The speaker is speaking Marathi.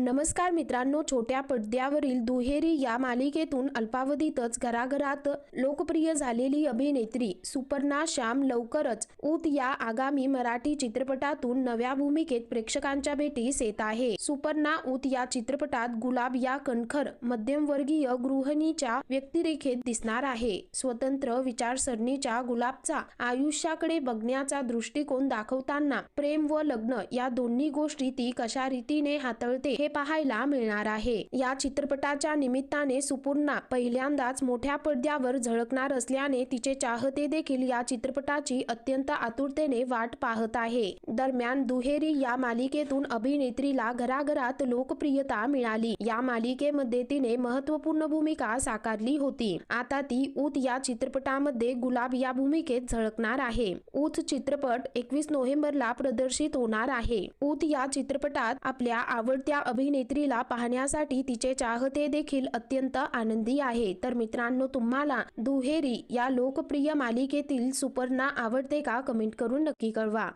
नमस्कार मित्रांनो छोट्या पडद्यावरील दुहेरी या मालिकेतून अल्पावधीतच घराघरात लोकप्रिय झालेली अभिनेत्री सुपर्णा श्याम लवकरच ऊत या आगामी मराठी चित्रपटातून नव्या भूमिकेत प्रेक्षकांच्या भेटीस येत आहे. सुपर्णा ऊत या चित्रपटात गुलाब या कणखर मध्यमवर्गीय गृहिणीच्या व्यक्तिरेखेत दिसणार आहे. स्वतंत्र विचारसरणीच्या गुलाबचा आयुष्याकडे बघण्याचा दृष्टिकोन दाखवताना प्रेम व लग्न या दोन्ही गोष्टी ती कशा रीतीने हाताळते हे पाहायला मिळणार आहे. या चित्रपटाच्या निमित्ताने सुपूर्णा पहिल्यांदाच मोठ्या पडद्यावर झळकणार असल्याने तिचे चाहते देखील या चित्रपटाची अत्यंत आतुरतेने वाट पाहत आहे. दरम्यान दुहेरी या मालिकेतून अभिनेत्रीला घराघरात लोकप्रियता मिळाली. या मालिकेमध्ये तिने महत्त्वपूर्ण भूमिका साकारली होती. आता ती ऊत या चित्रपटामध्ये गुलाब या भूमिकेत झळकणार आहे. ऊत चित्रपट एकवीस नोव्हेंबरला प्रदर्शित होणार आहे. ऊत या चित्रपटात आपल्या आवडत्या अभिनेत्रीला पाहण्यासाठी तिचे चाहते देखील अत्यंत आनंदी आहे. तर मित्रांनो तुम्हाला दुहेरी या लोकप्रिय मालिकेतील सुपर्णा आवडते का? कमेंट करून नक्की कळवा.